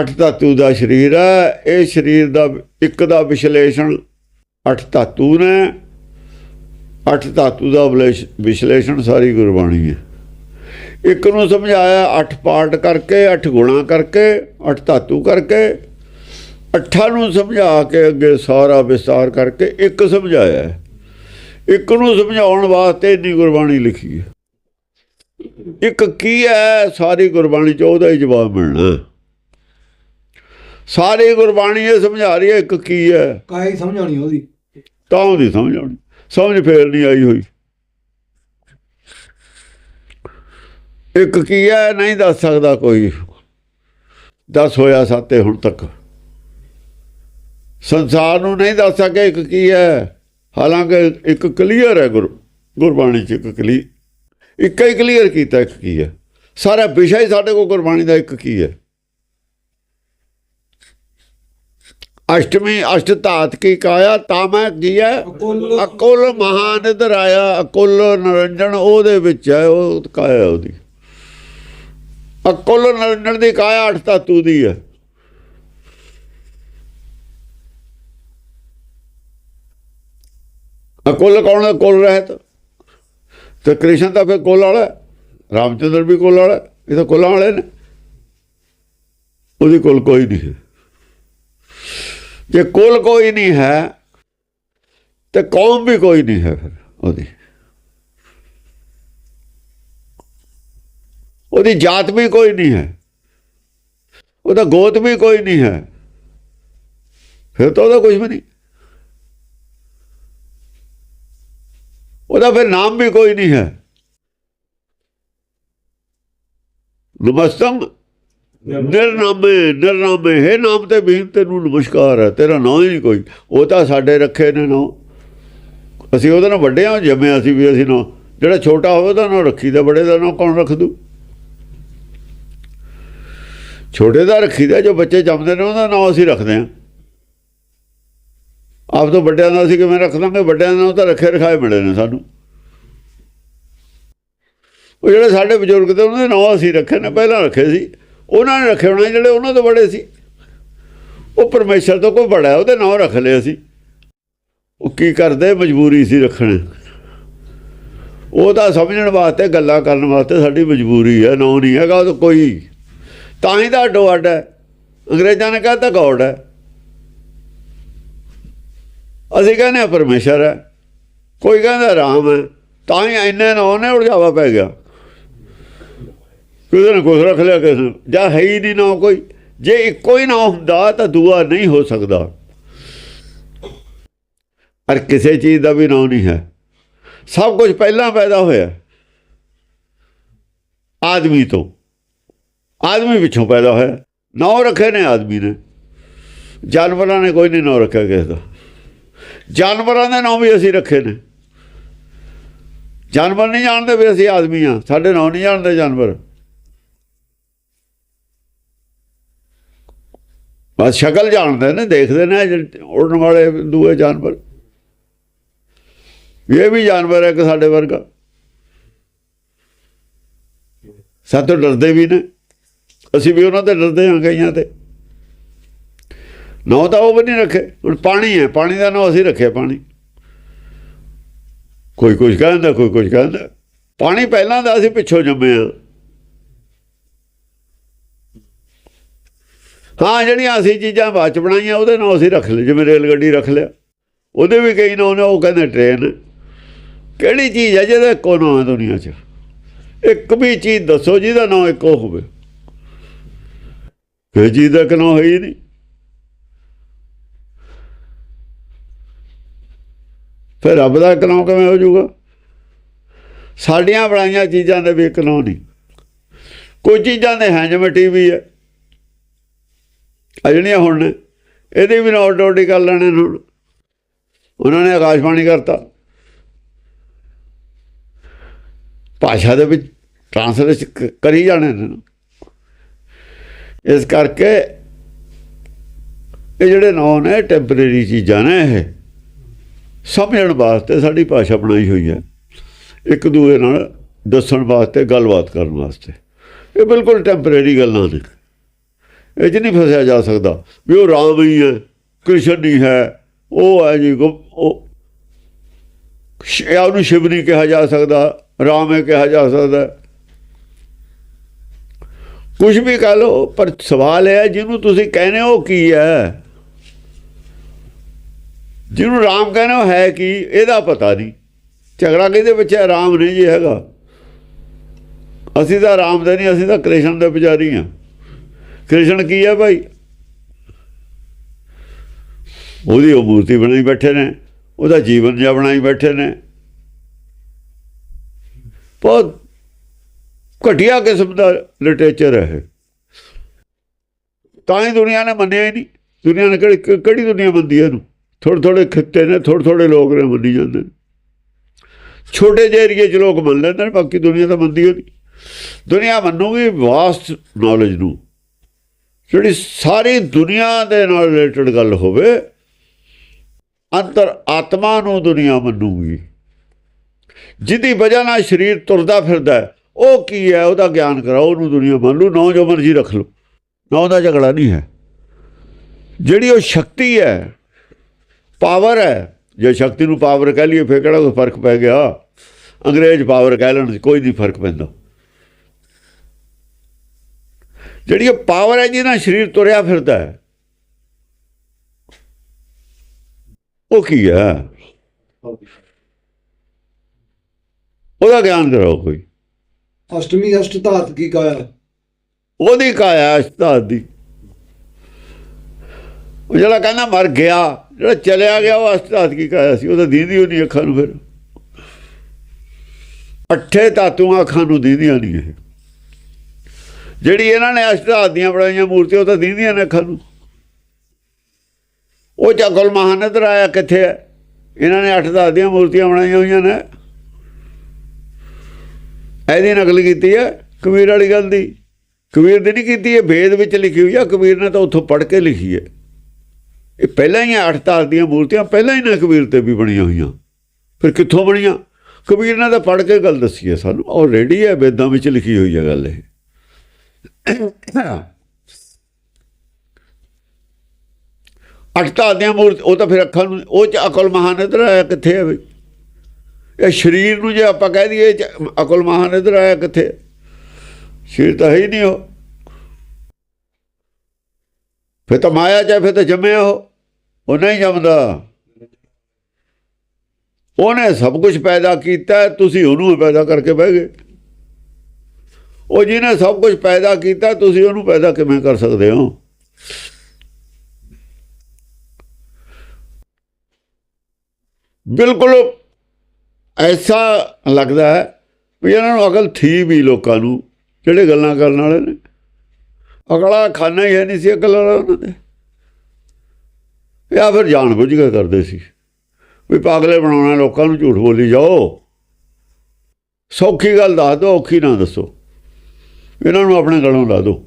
ਅੱਠ ਧਾਤੂ ਦਾ ਸਰੀਰ ਹੈ, ਇਹ ਸਰੀਰ ਦਾ ਇੱਕ ਦਾ ਵਿਸ਼ਲੇਸ਼ਣ ਅੱਠ ਧਾਤੂ ਨੇ, ਅੱਠ ਧਾਤੂ ਦਾ ਵਿਲੇਸ਼- ਵਿਸ਼ਲੇਸ਼ਣ ਸਾਰੀ ਗੁਰਬਾਣੀ ਹੈ। ਇੱਕ ਨੂੰ ਸਮਝਾਇਆ ਅੱਠ ਪਾਰਟ ਕਰਕੇ, ਅੱਠ ਗੁਣਾ ਕਰਕੇ, ਅੱਠ ਧਾਤੂ ਕਰਕੇ, ਅੱਠਾਂ ਨੂੰ ਸਮਝਾ ਕੇ ਅੱਗੇ ਸਾਰਾ ਵਿਸਤਾਰ ਕਰਕੇ ਇੱਕ ਸਮਝਾਇਆ ਇੱਕ ਨੂੰ ਸਮਝਾਉਣ ਵਾਸਤੇ ਇੰਨੀ ਗੁਰਬਾਣੀ ਲਿਖੀ ਹੈ। ਇੱਕ ਕੀ ਹੈ, ਸਾਰੀ ਗੁਰਬਾਣੀ ਚ ਉਹਦਾ ਹੀ ਜਵਾਬ ਮਿਲਣਾ ਸਾਰੀ ਗੁਰਬਾਣੀ ਇਹ ਸਮਝਾ ਰਹੀ ਹੈ ਇੱਕ ਕੀ ਹੈ? ਕਾਈ ਸਮਝਾਉਣੀ ਉਹਦੀ? ਤਾਂ ਉਹਦੀ ਸਮਝ ਆਉਣੀ ਸਮਝ ਫੇਰ ਨਹੀਂ ਆਈ ਹੋਈ। ਇੱਕ ਕੀ ਹੈ ਨਹੀਂ ਦੱਸ ਸਕਦਾ ਕੋਈ। ਦੱਸ ਹੋਇਆ ਸਾਤੇ ਹੁਣ ਤੱਕ। ਸੰਸਾਰ ਨੂੰ ਨਹੀਂ ਦੱਸ ਸਕੇ ਇੱਕ ਕੀ ਹੈ। ਹਾਲਾਂਕਿ ਇੱਕ ਕਲੀਅਰ ਹੈ ਗੁਰ ਗੁਰਬਾਣੀ ਚ ਇੱਕ ਕਲੀ ਇੱਕ ਹੀ ਕਲੀਅਰ ਕੀਤਾ ਇੱਕ ਕੀ ਹੈ। ਸਾਰਾ ਵਿਸ਼ਾ ਹੀ ਸਾਡੇ ਕੋਲ ਗੁਰਬਾਣੀ ਦਾ ਇੱਕ ਕੀ ਹੈ। ਅਸ਼ਟਮੀ ਅਸ਼ਟ ਧਾਤ ਕੀ ਕਾਇਆ ਤਾਂ ਮੈਂ ਹੈ? ਅਕੁਲ। ਮਹਾਨਿਦਰ ਆਇਆ ਅਕੁਲ ਨਰੰਜਨ ਉਹਦੇ ਵਿੱਚ ਹੈ ਉਹ ਕਾਇਆ ਉਹਦੀ। ਅਕੁਲ ਨਰੰਜਨ ਦੀ ਕਾਇਆ ਅੱਠ ਧਾਤੂ ਦੀ ਹੈ। ਅਕੁਲ ਕੌਣ ਹੈ? ਕੁਲ ਰਹਿਤ। ਤੇ ਕ੍ਰਿਸ਼ਨ ਤਾਂ ਫਿਰ ਕੁਲ ਵਾਲਾ। ਰਾਮਚੰਦਰ ਵੀ ਕੁਲ ਵਾਲਾ। ਇਹ ਤਾਂ ਕੁਲਾਂ ਵਾਲੇ ਨੇ। ਉਹਦੀ ਕੁਲ ਕੋਈ ਨਹੀਂ ਹੈ। ਜੇ ਕੁਲ ਕੋਈ ਨਹੀਂ ਹੈ, ਤੇ ਕੌਮ ਵੀ ਕੋਈ ਨਹੀਂ ਹੈ ਫਿਰ ਉਹਦੀ। ਉਹਦੀ ਜਾਤ ਵੀ ਕੋਈ ਨਹੀਂ ਹੈ, ਉਹਦਾ ਗੋਤ ਵੀ ਕੋਈ ਨਹੀਂ ਹੈ, ਫਿਰ ਤਾਂ ਉਹਦਾ ਕੁਝ ਵੀ ਨਹੀਂ। ਉਹਦਾ ਫਿਰ ਨਾਮ ਵੀ ਕੋਈ ਨਹੀਂ ਹੈ। ਨਮਸਤਮ ਨਿਰਨਾਮੇ ਨਿਰਨਾਮੇ ਹੈ ਨਾਮ ਤੇ ਵੀ ਤੈਨੂੰ ਨਮਸਕਾਰ ਹੈ, ਤੇਰਾ ਨਾਂ ਹੀ ਨਹੀਂ ਕੋਈ। ਉਹ ਤਾਂ ਸਾਡੇ ਰੱਖੇ ਨੇ ਨਾਂ। ਅਸੀਂ ਉਹਦੇ ਨਾਲ ਵੱਡੇ ਹਾਂ, ਜੰਮੇ ਅਸੀਂ ਵੀ, ਅਸੀਂ ਨਾਂ। ਜਿਹੜਾ ਛੋਟਾ ਹੋਵੇ ਉਹਦਾ ਨਾਂ ਰੱਖੀਦਾ ਬੜੇ ਦਾ ਨਾਂ ਕੌਣ ਰੱਖ ਦੂ? ਛੋਟੇ ਦਾ ਰੱਖੀਦਾ ਜੋ ਬੱਚੇ ਜੰਮਦੇ ਨੇ, ਉਹਦਾ ਨਾਂ ਅਸੀਂ ਰੱਖਦੇ ਹਾਂ। ਆਪ ਤੋਂ ਵੱਡਿਆਂ ਦਾ ਅਸੀਂ ਕਿਵੇਂ ਰੱਖ ਦਾਂਗੇ? ਵੱਡਿਆਂ ਦਾ ਨਾਂ ਤਾਂ ਰੱਖੇ ਰਖਾਏ ਮਿਲੇ ਨੇ ਸਾਨੂੰ। ਉਹ ਜਿਹੜੇ ਸਾਡੇ ਬਜ਼ੁਰਗ ਤੇ ਉਹਨਾਂ ਦੇ ਨਾਂ ਅਸੀਂ ਰੱਖੇ ਨੇ, ਪਹਿਲਾਂ ਰੱਖੇ ਸੀ। ਉਹਨਾਂ ਨੇ ਰੱਖੇ ਹੋਣੇ ਜਿਹੜੇ ਉਹਨਾਂ ਤੋਂ ਬੜੇ ਸੀ। ਉਹ ਪਰਮੇਸ਼ਰ ਤੋਂ ਕੋਈ ਬੜਾ ਉਹਦੇ ਨਾਂ ਰੱਖ ਲਏ ਅਸੀਂ ਉਹ ਕੀ ਕਰਦੇ? ਮਜਬੂਰੀ ਸੀ ਰੱਖਣ। ਉਹ ਤਾਂ ਸਮਝਣ ਵਾਸਤੇ, ਗੱਲਾਂ ਕਰਨ ਵਾਸਤੇ ਸਾਡੀ ਮਜਬੂਰੀ ਹੈ, ਨਾਂ ਨਹੀਂ ਹੈਗਾ ਉਹ ਤਾਂ ਕੋਈ। ਤਾਂ ਹੀ ਤਾਂ ਅੱਡੋ ਅੱਡ ਹੈ। ਅੰਗਰੇਜ਼ਾਂ ਨੇ ਕਹਤਾ ਗੋਡ ਹੈ। ਅਸੀਂ ਕਹਿੰਦੇ ਹਾਂ ਪਰਮੇਸ਼ਰ ਹੈ। ਕੋਈ ਕਹਿੰਦਾ ਰਾਮ ਹੈ। ਤਾਂ ਹੀ ਇੰਨੇ ਨਾਂ ਨੇ ਉਲਝਾਵਾ ਪੈ ਗਿਆ। ਕਿਸੇ ਨੇ ਕੁਛ ਰੱਖ ਲਿਆ, ਕਿਸੇ ਨੇ। ਜਾਂ ਹੈ ਹੀ ਨਹੀਂ ਨਾ ਕੋਈ। ਜੇ ਇੱਕੋ ਹੀ ਨਾ ਹੁੰਦਾ, ਤਾਂ ਦੂਆ ਨਹੀਂ ਹੋ ਸਕਦਾ। ਪਰ ਕਿਸੇ ਚੀਜ਼ ਦਾ ਵੀ ਨਾਂ ਨਹੀਂ ਹੈ। ਸਭ ਕੁਝ ਪਹਿਲਾਂ ਪੈਦਾ ਹੋਇਆ। ਆਦਮੀ ਤੋਂ। ਆਦਮੀ ਪਿੱਛੋਂ ਪੈਦਾ ਹੋਇਆ। ਨਾਂ ਰੱਖੇ ਨੇ ਆਦਮੀ ਨੇ। ਜਾਨਵਰਾਂ ਨੇ ਕੋਈ ਨਹੀਂ ਨਾਂ ਰੱਖਿਆ ਕਿਸੇ ਦਾ। ਜਾਨਵਰਾਂ ਦੇ ਨਾਂ ਵੀ ਅਸੀਂ ਰੱਖੇ ਨੇ। ਜਾਨਵਰ ਨਹੀਂ ਜਾਣਦੇ ਵੀ ਅਸੀਂ ਆਦਮੀ ਆ ਸਾਡੇ ਨਾਂ ਨਹੀਂ ਜਾਣਦੇ ਜਾਨਵਰ। ਬਸ ਸ਼ਕਲ ਜਾਣਦੇ ਨੇ, ਦੇਖਦੇ ਨੇ ਜਿਹੜੇ ਉੜਨ ਵਾਲੇ ਦੂਏ ਜਾਨਵਰ। ਇਹ ਵੀ ਜਾਨਵਰ ਹੈ ਕਿ ਸਾਡੇ ਵਰਗਾ। ਸਾਤੋਂ ਡਰਦੇ ਵੀ ਨੇ। ਅਸੀਂ ਵੀ ਉਹਨਾਂ ਤੇ ਡਰਦੇ ਹਾਂ ਕਈਆਂ ਤੇ। ਨੌ ਤਾਂ ਉਹ ਵੀ ਨਹੀਂ ਰੱਖੇ। ਹੁਣ ਪਾਣੀ ਹੈ, ਪਾਣੀ ਦਾ ਨੌ ਅਸੀਂ ਰੱਖਿਆ ਪਾਣੀ। ਕੋਈ ਕੁਝ ਕਹਿੰਦਾ, ਕੋਈ ਕੁਝ ਕਹਿੰਦਾ। ਪਾਣੀ ਪਹਿਲਾਂ ਦਾ ਅਸੀਂ ਪਿੱਛੋਂ ਜੰਮੇ ਆ ਹਾਂ, ਜਿਹੜੀਆਂ ਅਸੀਂ ਚੀਜ਼ਾਂ ਬਾਅਦ ਚ ਬਣਾਈਆਂ, ਉਹਦੇ ਨਾਲ ਅਸੀਂ ਰੱਖ ਲਏ ਜਿਵੇਂ ਰੇਲ ਗੱਡੀ ਰੱਖ ਲਿਆ। ਉਹਦੇ ਵੀ ਕਈ ਨਾਂ ਨੇ ਉਹ ਕਹਿੰਦੇ ਟ੍ਰੇਨ ਕਿਹੜੀ ਚੀਜ਼ ਹੈ ਜਿਹਦਾ ਇੱਕੋ ਨਾਂ ਹੈ ਦੁਨੀਆ 'ਚ? ਇੱਕ ਵੀ ਚੀਜ਼ ਦੱਸੋ ਜਿਹਦਾ ਨਾਂ ਇੱਕੋ ਹੋਵੇ। ਕਿਸੇ ਚੀਜ਼ ਦਾ ਇੱਕ ਨਾਂ ਹੈ ਹੀ ਨਹੀਂ। ਫਿਰ ਰੱਬ ਦਾ ਇੱਕ ਨਾਂ ਕਿਵੇਂ ਹੋ ਜਾਊਗਾ? ਸਾਡੀਆਂ ਬਣਾਈਆਂ ਚੀਜ਼ਾਂ ਦੇ ਵੀ ਇੱਕ ਨਾਂ ਨਹੀਂ। ਕੁਝ ਚੀਜ਼ਾਂ ਦੇ ਹੈ, ਜਿਵੇਂ ਟੀਵੀ ਹੈ। ਆ ਜਿਹੜੀਆਂ ਹੁਣ ਨੇ ਇਹਦੇ ਵੀ ਨੋਟ ਡੋਡੀ ਕਰ ਲੈਣੇ ਨੇ ਹੁਣ। ਉਹਨਾਂ ਨੇ ਆਕਾਸ਼ਵਾਣੀ ਕਰਤਾ। ਭਾਸ਼ਾ ਦੇ ਵਿੱਚ ਟ੍ਰਾਂਸਲੇਟ ਕਰੀ ਜਾਣੇ ਨੇ। ਇਸ ਕਰਕੇ ਇਹ ਜਿਹੜੇ ਨਾਂ ਨੇ ਟੈਂਪਰੇਰੀ ਚੀਜ਼ਾਂ ਨੇ ਇਹ। ਸਮਝਣ ਵਾਸਤੇ ਸਾਡੀ ਭਾਸ਼ਾ ਬਣਾਈ ਹੋਈ ਹੈ। ਇੱਕ ਦੂਜੇ ਨਾਲ ਦੱਸਣ ਵਾਸਤੇ, ਗੱਲਬਾਤ ਕਰਨ ਵਾਸਤੇ। ਇਹ ਬਿਲਕੁਲ ਟੈਂਪਰੇਰੀ ਗੱਲਾਂ ਨੇ। ਇਹ 'ਚ ਨਹੀਂ ਫਸਿਆ ਜਾ ਸਕਦਾ। ਵੀ ਉਹ ਰਾਮ ਹੀ ਹੈ, ਕ੍ਰਿਸ਼ਨ ਨਹੀਂ ਹੈ, ਉਹ ਹੈ ਜੀ ਗੁ- ਉਹ ਉਹਨੂੰ ਸ਼ਿਵ ਨਹੀਂ ਕਿਹਾ ਜਾ ਸਕਦਾ, ਰਾਮ ਹੈ ਕਿਹਾ ਜਾ ਸਕਦਾ। ਕੁਝ ਵੀ ਕਹ ਲਓ, ਪਰ ਸਵਾਲ ਇਹ ਹੈ, ਜਿਹਨੂੰ ਤੁਸੀਂ ਕਹਿੰਦੇ ਹੋ ਕੀ ਹੈ? ਜਿਹਨੂੰ ਰਾਮ ਕਹਿੰਦੇ ਹੋ ਹੈ ਕੀ, ਇਹਦਾ ਪਤਾ ਨਹੀਂ। ਝਗੜਾ ਕਿਹਦੇ ਵਿੱਚ ਹੈ? ਰਾਮ ਨਹੀਂ ਜੀ ਹੈਗਾ। ਅਸੀਂ ਤਾਂ ਰਾਮ ਦੇ ਨਹੀਂ, ਅਸੀਂ ਤਾਂ ਕ੍ਰਿਸ਼ਨ ਦੇ ਪੁਜਾਰੀ ਹਾਂ। ਕ੍ਰਿਸ਼ਨ ਕੀ ਹੈ ਭਾਈ? ਉਹਦੀ ਉਹ ਮੂਰਤੀ ਬਣਾਈ ਬੈਠੇ ਨੇ, ਉਹਦਾ ਜੀਵਨ ਜਿਹਾ ਬਣਾਈ ਬੈਠੇ ਨੇ। ਬਹੁਤ ਘਟੀਆ ਕਿਸਮ ਦਾ ਲਿਟਰੇਚਰ ਹੈ ਇਹ। ਤਾਂ ਹੀ ਦੁਨੀਆ ਨੇ ਮੰਨਿਆ ਹੀ ਨਹੀਂ। ਦੁਨੀਆ ਨੇ ਕਿਹੜੀ ਕਿਹੜੀ ਦੁਨੀਆ ਮੰਨਦੀ ਹੈ ਇਹਨੂੰ? ਥੋੜੇ ਥੋੜੇ ਖਿੱਤੇ ਨੇ ਥੋੜੇ ਥੋੜੇ ਲੋਕ ਨੇ, ਮੰਨੀ ਜਾਂਦੇ ਨੇ। ਛੋਟੇ ਜਿਹੇ ਏਰੀਏ 'ਚ ਲੋਕ ਮੰਨ ਲੈਂਦੇ ਨੇ, ਬਾਕੀ ਦੁਨੀਆ ਤਾਂ ਮੰਨਦੀ ਹੋ ਨਹੀਂ। ਦੁਨੀਆ ਮੰਨੂਗੀ ਵਾਸਟ ਨੌਲੇਜ ਨੂੰ। ਜਿਹੜੀ ਸਾਰੀ ਦੁਨੀਆ ਦੇ ਨਾਲ ਰਿਲੇਟਡ ਗੱਲ ਹੋਵੇ, ਅੰਤਰ ਆਤਮਾ ਨੂੰ ਦੁਨੀਆ ਮੰਨੂਗੀ। ਜਿਹਦੀ ਵਜ੍ਹਾ ਨਾਲ ਸਰੀਰ ਤੁਰਦਾ ਫਿਰਦਾ ਉਹ ਕੀ ਹੈ? ਉਹਦਾ ਗਿਆਨ ਕਰਾਓ, ਉਹਨੂੰ ਦੁਨੀਆ ਮੰਨ ਲੂ ਨੌ ਜੋ ਮਰਜ਼ੀ ਰੱਖ ਲਓ। ਨੌ ਦਾ ਝਗੜਾ ਨਹੀਂ ਹੈ। ਜਿਹੜੀ ਉਹ ਸ਼ਕਤੀ ਹੈ ਪਾਵਰ ਹੈ, ਜੇ ਸ਼ਕਤੀ ਨੂੰ ਪਾਵਰ ਕਹਿ ਲਈਏ, ਫਿਰ ਕਿਹੜਾ ਕੋਈ ਫ਼ਰਕ ਪੈ ਗਿਆ? ਅੰਗਰੇਜ਼ ਪਾਵਰ ਕਹਿ ਲੈਣ 'ਚ ਕੋਈ ਨਹੀਂ ਫ਼ਰਕ ਪੈਂਦਾ। ਜਿਹੜੀ ਇਹ ਪਾਵਰ ਹੈ ਜਿਹਦੇ ਨਾਲ ਸਰੀਰ ਤੁਰਿਆ ਫਿਰਦਾ ਹੈ। ਉਹ ਕੀ ਹੈ? ਉਹਦਾ ਗਿਆਨ ਕਰਾਓ ਕੋਈ। ਅਸ਼ਟਮੀ ਅਸ਼ਟ ਧਾਤ ਕੀ ਕਾਇਆ? ਉਹਦੀ ਕਾਇਆ ਅਸ਼ਤਾਦ ਦੀ। ਉਹ ਜਿਹੜਾ ਕਹਿੰਦਾ ਮਰ ਗਿਆ ਜਿਹੜਾ ਚਲਿਆ ਗਿਆ ਉਹ ਅਸ਼ਤਾਦ ਕੀ ਕਾਇਆ ਸੀ? ਉਹਦਾ ਦੀਦੀ ਨਹੀਂ ਅੱਖਾਂ ਨੂੰ ਫਿਰ। ਅੱਠੇ ਧਾਤੂਆਂ ਅੱਖਾਂ ਨੂੰ ਦੀਦੀਆਂ ਨਹੀਂ ਇਹ। ਜਿਹੜੀ ਇਹਨਾਂ ਨੇ ਅਸ਼ਤਾਦ ਦੀਆਂ ਬਣਾਈਆਂ ਮੂਰਤੀਆਂ, ਉਹ ਤਾਂ ਦੀਦੀਆਂ ਨੇ ਅੱਖਾਂ ਨੂੰ। ਉਹ ਜਗਲ ਮਹਾਨਦਰ ਆਇਆ ਕਿੱਥੇ ਹੈ? ਇਹਨਾਂ ਨੇ ਅੱਠ ਧਾਤ ਦੀਆਂ ਮੂਰਤੀਆਂ ਬਣਾਈਆਂ ਹੋਈਆਂ ਨੇ। ਇਹਦੀ ਨਕਲ ਕੀਤੀ ਹੈ ਕਬੀਰ ਵਾਲੀ ਗੱਲ ਦੀ। ਕਬੀਰ ਦੀ ਨਹੀਂ ਕੀਤੀ, ਇਹ ਵੇਦ ਵਿੱਚ ਲਿਖੀ ਹੋਈ ਆ। ਕਬੀਰ ਨੇ ਤਾਂ ਉੱਥੋਂ ਪੜ੍ਹ ਕੇ ਲਿਖੀ ਹੈ। ਇਹ ਪਹਿਲਾਂ ਹੀ ਅੱਠ ਤਾਲ ਦੀਆਂ ਮੂਰਤੀਆਂ, ਪਹਿਲਾਂ ਹੀ ਨਾ ਕਬੀਰ ਤੇ ਵੀ ਬਣੀਆਂ ਹੋਈਆਂ। ਫਿਰ ਕਿੱਥੋਂ ਬਣੀਆਂ? ਕਬੀਰ ਨੇ ਤਾਂ ਪੜ੍ਹ ਕੇ ਗੱਲ ਦੱਸੀ ਹੈ ਸਾਨੂੰ। ਆਲਰੇਡੀ ਹੈ, ਵੇਦਾਂ ਵਿੱਚ ਲਿਖੀ ਹੋਈ ਹੈ ਗੱਲ ਇਹ। ਅਠਤਾ ਤਾਲ ਦੀਆਂ ਮੂਰਤੀ ਉਹ ਤਾਂ ਫਿਰ ਅੱਖਾਂ ਨੂੰ ਉਹ ਚ ਅਕਲ ਮਹਾਨਦਰ ਆਇਆ ਕਿੱਥੇ ਹੈ ਬਈ ਇਹ ਸਰੀਰ ਨੂੰ ਜੇ ਆਪਾਂ ਕਹਿ ਦਈਏ 'ਚ ਅਕਲ ਮਹਾਨਦਰ ਆਇਆ ਕਿੱਥੇ? ਹੈ? ਸਰੀਰ ਤਾਂ ਹੈ ਹੀ ਨਹੀਂ ਉਹ। ਫਿਰ ਤਾਂ ਮਾਇਆ ਚ ਫਿਰ ਤਾਂ ਜੰਮਿਆ ਉਹ। ਉਹ ਨਹੀਂ ਜੰਮਦਾ। ਉਹਨੇ ਸਭ ਕੁਝ ਪੈਦਾ ਕੀਤਾ, ਤੁਸੀਂ ਉਹਨੂੰ ਪੈਦਾ ਕਰਕੇ ਬਹਿ ਗਏ। ਉਹ ਜਿਹਨੇ ਸਭ ਕੁਝ ਪੈਦਾ ਕੀਤਾ, ਤੁਸੀਂ ਉਹਨੂੰ ਪੈਦਾ ਕਿਵੇਂ ਕਰ ਸਕਦੇ ਹੋ? ਬਿਲਕੁਲ ਐਸਾ ਲੱਗਦਾ ਹੈ ਵੀ ਇਹਨਾਂ ਨੂੰ ਅਕਲ ਥੀ ਵੀ ਲੋਕਾਂ ਨੂੰ, ਜਿਹੜੇ ਗੱਲਾਂ ਕਰਨ ਵਾਲੇ ਨੇ। ਅਗਲਾ ਖਾਨਾ ਹੀ ਹੈ ਨਹੀਂ ਸੀ ਅਕਲ ਵਾਲਾ ਉਹਨਾਂ ਦੇ। ਜਾਂ ਫਿਰ ਜਾਣ ਬੁੱਝ ਕੇ ਕਰਦੇ ਸੀ ਵੀ ਪਾਗਲੇ ਬਣਾਉਣਾ, ਲੋਕਾਂ ਨੂੰ ਝੂਠ ਬੋਲੀ ਜਾਓ। ਸੌਖੀ ਗੱਲ ਦੱਸ ਦਿਓ, ਔਖੀ ਨਾ ਦੱਸੋ। ਇਹਨਾਂ ਨੂੰ ਆਪਣੇ ਗਲੋਂ ਲਾ ਦਿਓ।